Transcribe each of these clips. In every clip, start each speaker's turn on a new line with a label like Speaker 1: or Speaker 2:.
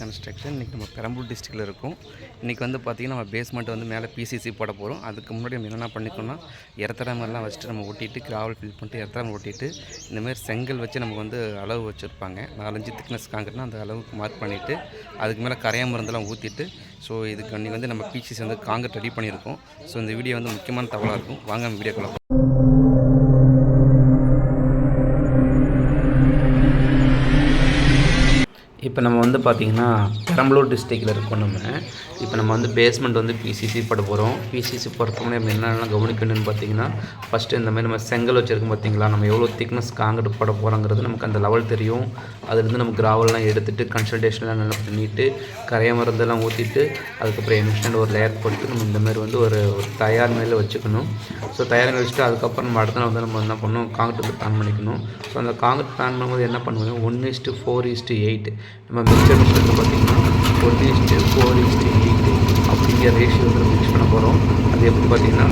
Speaker 1: Construction. இன்றைக்கி நம்ம பெரம்பூர் டிஸ்ட்ரிக்டில் இருக்கும். இன்றைக்கி வந்து பார்த்திங்கன்னா நம்ம பேஸ்மெண்ட் வந்து மேலே பிசிசி போட போகிறோம் அதுக்கு முன்னாடி நம்ம என்னென்ன பண்ணிக்கணும்னா எர்த்தராமெல்லாம் வச்சுட்டு நம்ம ஒட்டிட்டு கிராவல் ஃபில் பண்ணிட்டு எர்த்தராமல் ஒட்டிட்டு இந்தமாதிரி செங்கல் வச்சு நமக்கு வந்து அளவு வச்சுருப்பாங்க. நாலஞ்சு திக்னஸ் காங்கிரட்னா அந்த அளவுக்கு மார்க் பண்ணிவிட்டு அதுக்கு மேலே கரையா மருந்தெல்லாம் ஊற்றிட்டு ஸோ இதுக்கு அன்றைக்கி வந்து நம்ம பிசிசி வந்து காங்கிரட் ரெடி பண்ணியிருக்கோம். ஸோ இந்த வீடியோ வந்து முக்கியமான தகவலாக இருக்கும். வாங்க நம்ம வீடியோக்குள்ள இப்போ நம்ம வந்து பார்த்திங்கன்னா பெரம்பலூர் டிஸ்ட்ரிக்டில் இருக்கோம் நம்ம. இப்போ நம்ம வந்து பேஸ்மெண்ட் வந்து பிசிசி போட போகிறோம் பிசிசி போடுறதுக்கு நம்ம என்னென்னலாம் கவனிக்கணும்னு பார்த்தீங்கன்னா ஃபஸ்ட்டு இந்த மாதிரி நம்ம செங்கல் வச்சுருக்கோம் பார்த்தீங்களா? நம்ம எவ்வளோ திக்னஸ் காங்கிரட் போட போகிறோங்கிறது நமக்கு அந்த லெவல் தெரியும். அதுலேருந்து நம்ம கிராவல்லாம் எடுத்துகிட்டு கன்சல்டேஷன்லாம் நல்லா பண்ணிவிட்டு கரைய மருந்தெல்லாம் ஊற்றிட்டு அதுக்கப்புறம் எமிஷன் ஒரு லேயர் போட்டு நம்ம இந்த மாதிரி வந்து ஒரு ஒரு தயார் மேலே வச்சுக்கணும். ஸோ தயார் வச்சுட்டு அதுக்கப்புறம் நம்ம அடுத்த நாள் வந்து நம்ம என்ன பண்ணணும்? காங்கிரட் வந்து பிளான் பண்ணிக்கணும். ஸோ அந்த காங்கிரட் பிளான் பண்ணும்போது என்ன பண்ணுவோம்? One is to four is to eight நம்ம மிக்சர் வந்து பார்த்திங்கன்னா one is to four is to eight அப்படிங்கிற ரேஷியோ வந்து மிக்ஸ் பண்ண போகிறோம் அது எப்படி பார்த்தீங்கன்னா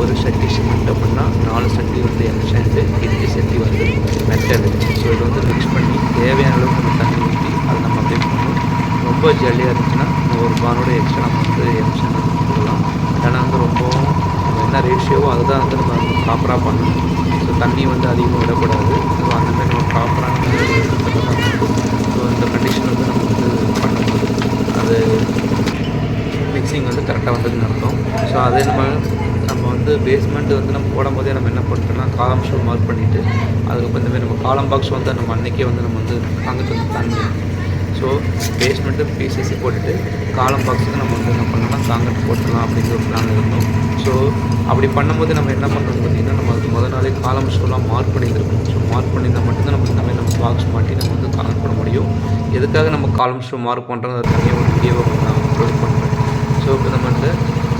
Speaker 1: ஒரு சட்டி சிமெண்ட் அப்படின்னா நாலு சட்டி வந்து எம்சண்ட் எட்டு சட்டி வந்து மெட்டல் ஸோ இது வந்து மிக்ஸ் பண்ணி தேவையான அளவுக்கு நம்ம தண்ணி ஊற்றி அதை நம்ம அப்படியே பண்ணணும் ரொம்ப ஜாலியாக இருந்துச்சுன்னா ஒரு பானோட எக்ஸ்ட்ரா நம்ம வந்து எம்சண்ட் கொடுக்கலாம் ஏன்னா வந்து ரொம்பவும் என்ன ரேஷியோவோ அதுதான் வந்து நம்ம ப்ராப்பராக பண்ணணும். ஸோ தண்ணி வந்து அதிகமாக விடக்கூடாது. ஸோ அந்த மாதிரி நம்ம ப்ராப்பரான அந்த கண்டிஷன் வந்து நம்ம வந்து பண்ணும்போது அது மிக்சிங் வந்து கரெக்டாக வந்ததுன்னு அர்த்தம். ஸோ அதே நம்ம நம்ம வந்து பேஸ்மெண்ட் வந்து நம்ம போடும்போதே நம்ம என்ன பண்ணுறோம்னா காலம் ஷோ மார்க் பண்ணிவிட்டு அதுக்கப்புறம் இந்தமாதிரி நம்ம காலம் பாக்ஸ் வந்து நம்ம அன்றைக்கே வந்து நம்ம வந்து வாங்கிட்டு வந்து பிளான் ஸோ பேஸ்மெண்ட்டு பிசிசி போட்டுட்டு காலம் பாக்ஸுக்கு நம்ம வந்து என்ன பண்ணோம்னா காங்கிரட் போட்டுடலாம் அப்படிங்கிற ஒரு பிளான் இருந்தோம். ஸோ அப்படி பண்ணும்போது நம்ம என்ன பண்ணுறோம் பார்த்திங்கன்னா நம்ம அது முதல் நாளே காலம் ஷோலாம் மார்க் பண்ணியிருக்கோம் ஸோ மார்க் பண்ணியிருந்தால் மட்டும்தான் நம்ம தமிழ் நம்ம பாக்ஸ் மாட்டி நம்ம வந்து காங்கிரட் பண்ண முடியும். எதுக்காக நம்ம காலம் ஷோ மார்க் பண்ணுறோம் அது தனியாக ஒரு வீடியோவை நான் அப்லோட் பண்ணுறேன். ஸோ இப்போ நம்ம வந்து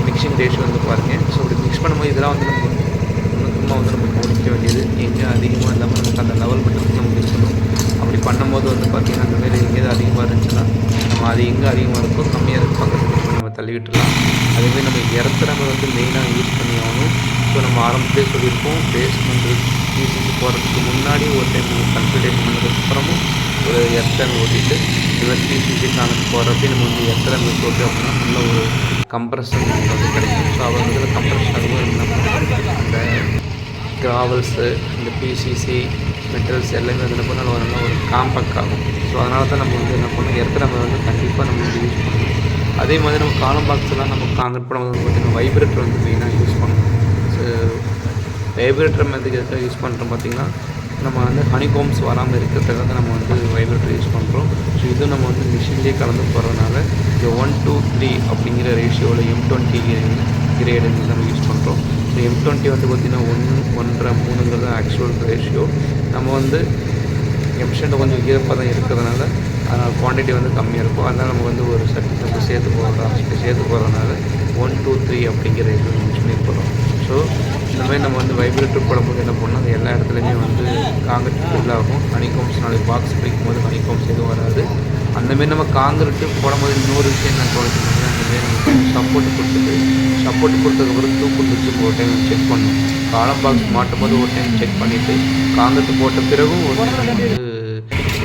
Speaker 1: மிக்சிங் ரேஷியோ வந்து பாருங்கள் ஸோ அப்படி மிக்ஸ் பண்ணும்போது இதெல்லாம் வந்து நம்ம நுணுக்கமாக வந்து நம்ம கவனிக்க வேண்டியது எங்கே அதிகமாக இல்லாமல் நமக்கு அந்த லெவல் மட்டும் நமக்கு இருக்கணும் அப்படி பண்ணும்போது வந்து பார்த்திங்கன்னா அந்த மாதிரி எங்கேயாவது அதிகமாக இருந்துச்சுன்னா நம்ம அது எங்கே அதிகமாக இருக்கோ கம்மியாக இருக்கு பக்கத்தில் நம்ம தள்ளி விட்டுடலாம் அதேமாதிரி நம்ம இறத்துறவங்க வந்து மெயினாக யூஸ் பண்ணி ஆகணும். ஸோ நம்ம ஆரம்பத்திலே சொல்லியிருக்கோம் பேஸ்மெண்ட் பிசிசி போகிறதுக்கு முன்னாடி ஒரு டைம் கன்சல்டேஷன் பண்ணதுக்கப்புறமும் ஒரு எத்தனை ஓட்டிட்டு இல்லை டிசிசி கணக்கு போகிறப்ப நம்ம வந்து எர்த்தன் போட்டு அப்படின்னா நல்ல ஒரு கம்ப்ரஷன் வந்து கிடைக்கும். ஸோ அவங்க வந்து கம்ப்ரஷன் ஆகும்போது என்ன பண்ணுறோம் அந்த கிராவல்ஸு இந்த பிசிசி மெட்டல்ஸ் எல்லாமே வந்து என்ன பண்ணால் ஒரு நல்ல ஒரு காம்பேக்ட் ஆகும். ஸோ அதனால தான் நம்ம வந்து என்ன பண்ணோம் எர்த்த நம்ம வந்து கண்டிப்பாக நம்ம வந்து யூஸ் பண்ணணும். அதே மாதிரி நம்ம காலம் பாக்ஸ்லாம் நம்ம காங்கிரட் பண்ணும்போது வந்து பார்த்திங்கன்னா வைப்ரேட்டர் வந்து மெயினாக யூஸ் பண்ணணும். ஸோ வைப்ரேட்டர் மெத்துக்கு எதுக்காக யூஸ் பண்ணுறோம் பார்த்திங்கன்னா நம்ம வந்து ஹனிகோம்ஸ் வராமல் இருக்கிறதுக்காக நம்ம வந்து வைப்ரேட்டர் யூஸ் பண்ணுறோம் ஸோ இதுவும் நம்ம வந்து மிஷின்லேயே கலந்து போகிறதுனால இந்த ஒன் டூ த்ரீ அப்படிங்கிற ரேஷியோவில் எம் டுவெண்ட்டி கிரேடு நம்ம யூஸ் பண்ணுறோம் ஸோ எம் டுவெண்ட்டி வந்து பார்த்திங்கன்னா ஒன்று ஒன்றரை மூணுங்கிறது ஆக்சுவல் ரேஷியோ நம்ம வந்து எம்ஷன்ட்டு கொஞ்சம் ஈரப்பாக தான் இருக்கிறதுனால அதனால் குவான்டிட்டி வந்து கம்மியாக இருக்கும். அதனால் நம்ம வந்து ஒரு சட்டி நம்ம சேர்த்து போகிறோம் சேர்த்து போகிறதுனால ஒன் டூ த்ரீ அப்படிங்கிற இது யூஸ் பண்ணி போகிறோம் ஸோ இந்த மாதிரி நம்ம வந்து வைப்ரேட்டர் போடும்போது என்ன பண்ணோம்? அது எல்லா இடத்துலையுமே வந்து காங்கிரீட் ஃபுல்லாகும் ஆகும். ஹனிகோம்ஸ் நாளைக்கு பாக்ஸ் பிடிக்கும் போது ஹனிகோம்ஸ் எதுவும் வராது. அந்தமாரி நம்ம காங்கிரட்டு போடும்போது இன்னொரு விஷயம் என்ன குறைச்சிங்கன்னா அந்தமாரி நம்ம சப்போர்ட் கொடுத்துட்டு சப்போர்ட் கொடுத்ததுக்கப்புறம் தூக்கு வச்சு ஒரு டைம் செக் பண்ணணும். காலம் பாக்ஸ் மாட்டும் போது ஒரு டைம் செக் பண்ணிவிட்டு காங்கிரட்டு போட்ட பிறகும் ஒரு டைம் வந்து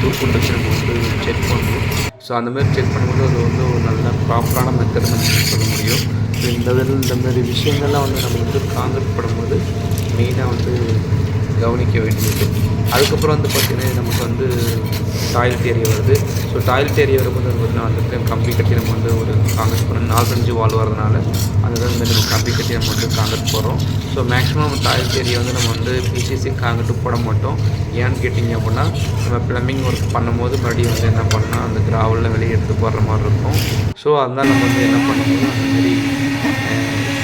Speaker 1: தூக்கு வச்சு நம்ம வந்து செக் பண்ணணும். ஸோ அந்தமாரி செக் பண்ணும்போது அது வந்து ஒரு நல்ல ப்ராப்பரான மெத்தட் நம்ம சொல்ல முடியும். ஸோ இந்த இந்த மாதிரி விஷயங்கள்லாம் வந்து நம்ம வந்து காங்கிரட் படும்போது மெயினாக வந்து கவனிக்க வேண்டியது. அதுக்கப்புறம் வந்து பார்த்திங்கன்னா நமக்கு வந்து டாய்லெட் ஏரியா வருது. ஸோ டாய்லெட் ஏரியா வரும்போது வந்து பார்த்திங்கன்னா அந்த டைம் கம்பி கட்டி நம்ம வந்து ஒரு காங்கிரஸ் போகிறோம் நாலஞ்சு வால் வரதுனால அதுதான் இந்த நம்ம கம்பி கட்டி நம்ம வந்து காங்கிரட் போகிறோம் ஸோ மேக்ஸிமம் நம்ம டாய்லெட் ஏரியா வந்து நம்ம வந்து பிசிசி காங்கிரட்டு போட மாட்டோம். ஏன்னு கேட்டிங்க அப்படின்னா நம்ம ப்ளம்பிங் ஒர்க் பண்ணும்போது மறுபடியும் வந்து என்ன பண்ணால் அந்த கிராவலில் வெளியே எடுத்து போடுற மாதிரி இருக்கும். ஸோ அதனால் நம்ம வந்து என்ன பண்ணணும்னா அந்த மாதிரி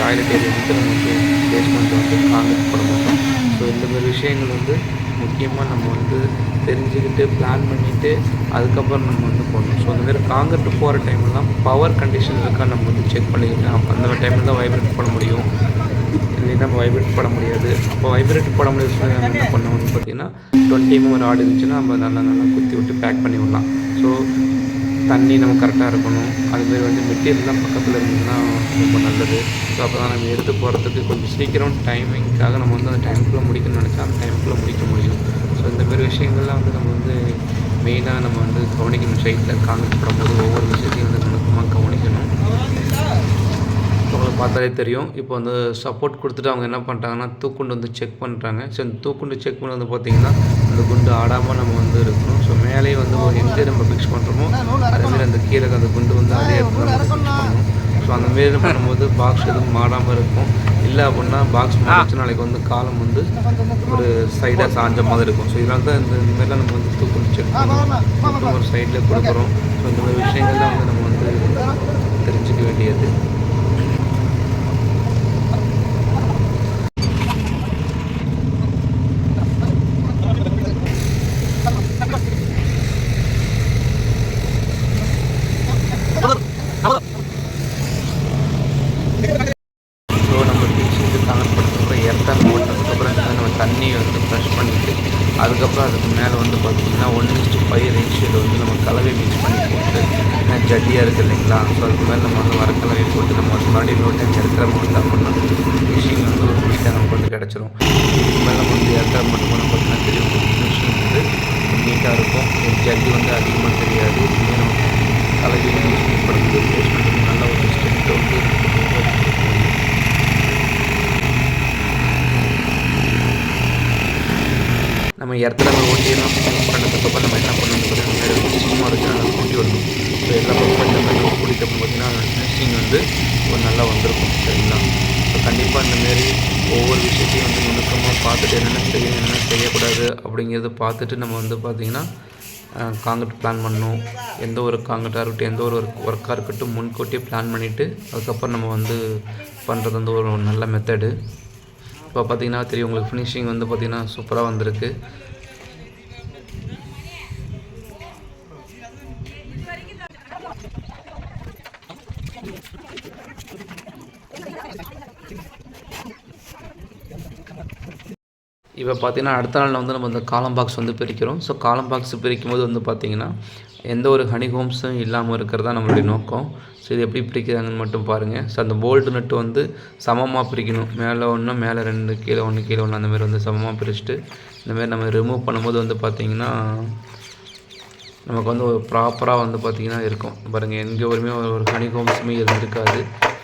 Speaker 1: டாய்லெட் ஏரியா வந்து நம்ம வந்து பேஸ்மெண்ட் வந்து காங்கிரட் போட மாட்டோம். ஸோ இந்த மாதிரி விஷயங்கள் வந்து முக்கியமாக நம்ம வந்து தெரிஞ்சுக்கிட்டு பிளான் பண்ணிவிட்டு அதுக்கப்புறம் நம்ம வந்து போடணும். ஸோ அந்தமாரி காங்கிரட்டு காங்கிரட் போகிற டைம்லாம் பவர் கண்டிஷன் இருக்கா நம்ம வந்து செக் பண்ணிக்கலாம் அந்த டைமில் தான் வைப்ரேட் போட முடியும். இல்லைன்னா நம்ம வைப்ரேட் போட முடியாது. அப்போ வைப்ரேட் போட முடியாது நம்ம என்ன பண்ணணும்னு பார்த்தீங்கன்னா டுவெண்ட்டி எம்எம் ஒரு ஆடு இருந்துச்சுன்னா நம்ம நல்லா நல்லா குத்தி விட்டு பேக் பண்ணி விடலாம். ஸோ தண்ணி நம்ம கரெக்டாக இருக்கணும். அதுமாரி வந்து மெட்டீரியல்லாம் பக்கத்தில் இருந்ததுன்னா ரொம்ப நல்லது. ஸோ அப்போ தான் நம்ம எடுத்து போகிறதுக்கு கொஞ்சம் சீக்கிரம் டைமிங்க்காக நம்ம வந்து அந்த டைமுக்குள்ளே முடிக்கணும்னு நினச்சா அந்த டைமுக்குள்ளே முடிக்க முடியும் ஸோ இந்த மாதிரி விஷயங்கள்லாம் வந்து நம்ம வந்து மெயினாக நம்ம வந்து கவனிக்கணும். சைட்டில் காங்கிரீட் போடும்போது ஒவ்வொரு விஷயத்தையும் வந்து நுணுக்கமாக கவனிக்கணும். உங்களுக்கு பார்த்தாலே தெரியும். இப்போ வந்து சப்போர்ட் கொடுத்துட்டு அவங்க என்ன பண்ணிட்டாங்கன்னா தூக்குண்டு வந்து செக் பண்ணுறாங்க ஸோ தூக்குண்டு செக் பண்ணி வந்து பார்த்திங்கன்னா அந்த குண்டு ஆடாமல் நம்ம வந்து இருக்கணும். ஸோ மேலேயே வந்து எங்கே நம்ம ஃபிக்ஸ் பண்ணுறோமோ அதேமாதிரி அந்த கீழே அந்த குண்டு வந்து அதே இடத்துல நம்ம ஃபிக்ஸ் பண்ணணும். ஸோ அந்த மாரி பண்ணும்போது பாக்ஸ் எதுவும் மாறாமல் இருக்கும். இல்லை அப்படின்னா பாக்ஸ் மாறிச்சு நாளைக்கு வந்து காலம் வந்து ஒரு சைடாக சாஞ்ச மாதிரி இருக்கும். ஸோ இதனால தான் இந்த மாதிரிலாம் நம்ம வந்து தூக்குண்டு செக் ஒரு சைடில் கொடுக்குறோம். ஸோ இந்த மாதிரி விஷயங்கள்லாம் வந்து நம்ம வந்து தெரிஞ்சுக்க வேண்டியது ஸோ நம்ம டிஷர்ட்டு கலர் பண்ணுறதுக்கப்புறம் எர்த்தான் போட்டதுக்கப்புறம் இந்த மாதிரி நம்ம தண்ணியை வந்து ப்ரெஷ் பண்ணிவிட்டு அதுக்கப்புறம் அதுக்கு மேலே வந்து பார்த்திங்கன்னா ஒன் இஸ்ட்டு ஃபைவ் ரேஷியோவில் வந்து நம்ம கலவை மிக்ஸ் பண்ணி போட்டு ஏன்னா ஜட்டியாக இருக்குது இல்லைங்களா? ஸோ அதுக்கு மேலே நம்ம வந்து வர கலவை போட்டு நம்ம வந்து மறுபடியும் இன்னொரு டைம் இருக்கிற கொடுத்தா தான் பண்ணணும் ஃபினிஷிங் வந்து ஒரு நீட்டாக நமக்கு வந்து கிடச்சிரும். இதுக்கு மேலே நம்ம வந்து இருக்கிற மட்டும் பண்ண பார்த்தீங்கன்னா தெரியும். ஃபினிஷிங் வந்து நீட்டாக இருக்கும். ஜட்டி வந்து அதிகமாக தெரியாது. இதுவே நம்ம கலவை யூஸ் பண்ணி படுறது பேஸ்மெண்ட் நல்ல ஒரு ஸ்ட்ரென்த் வந்து நம்ம இடத்துல நம்ம ஓட்டியெல்லாம் ஃபினிஷ் பண்ணதுக்கப்புறம் நம்ம என்ன பண்ணணும் சும்மா இருக்கு நல்லா கூட்டி விடணும் ஸோ எல்லா பக்கம் இந்த மாதிரி பார்த்திங்கன்னா கூட்டிட்டப்போ ஃபினிஷிங் வந்து ஒரு நல்லா வந்திருக்கும் சரிங்களா? ஸோ கண்டிப்பாக இந்தமாரி ஒவ்வொரு விஷயத்தையும் வந்து நுணுக்கமாக பார்த்துட்டு என்னென்ன செய்யணும் என்னென்ன செய்யக்கூடாது அப்படிங்கிறத பார்த்துட்டு நம்ம வந்து பார்த்திங்கன்னா காங்கிரட் பிளான் பண்ணணும். எந்த ஒரு காங்கிரட்டாக இருக்கட்டும் எந்த ஒரு ஒர்க்காக இருக்கட்டும் முன்கூட்டியே பிளான் பண்ணிவிட்டு அதுக்கப்புறம் நம்ம வந்து பண்ணுறது வந்து ஒரு நல்ல மெத்தடு இப்போ பார்த்தீங்கன்னா தெரியும் உங்களுக்கு ஃபினிஷிங் வந்து பார்த்திங்கன்னா சூப்பராக வந்திருக்கு. இப்போ பார்த்தீங்கன்னா அடுத்த நாளில் வந்து நம்ம இந்த காலம் பாக்ஸ் வந்து பிரிக்கிறோம். ஸோ காலம் பாக்ஸ் பிரிக்கும் போது வந்து பார்த்திங்கன்னா எந்த ஒரு ஹனி ஹோம்ஸும் இல்லாமல் இருக்கிறது தான் நம்மளுடைய நோக்கம். ஸோ இது எப்படி பிரிக்கிறாங்கன்னு மட்டும் பாருங்கள் ஸோ அந்த போல்ட் நட்டு வந்து சமமாக பிரிக்கணும். மேலே ஒன்று மேலே ரெண்டு கீழே ஒன்று கீழே ஒன்று அந்தமாரி வந்து சமமாக பிரிச்சுட்டு இந்தமாரி நம்ம ரிமூவ் பண்ணும்போது வந்து பார்த்திங்கன்னா நமக்கு வந்து ஒரு ப்ராப்பராக வந்து பார்த்திங்கன்னா இருக்கும். பாருங்கள் எங்கே ஒருமே ஒரு ஹனி ஹோம்ஸுமே இருந்திருக்காது.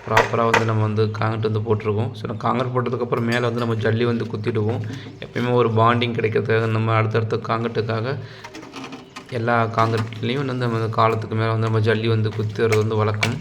Speaker 1: ப்ராப்பராக வந்து நம்ம வந்து காங்கிரட் வந்து போட்டிருக்கோம். ஸோ நம்ம காங்கிரட் போட்டதுக்கப்புறம் மேலே வந்து நம்ம ஜல்லி வந்து குத்திடுவோம். எப்பயுமே ஒரு பாண்டிங் கிடைக்கிறதுக்காக நம்ம அடுத்தடுத்த காங்கிரட்டுக்காக எல்லா காங்கிரட்லேயும் வந்து நம்ம காலத்துக்கு மேலே வந்து நம்ம ஜல்லி வந்து குத்துறது வந்து வழக்கம்.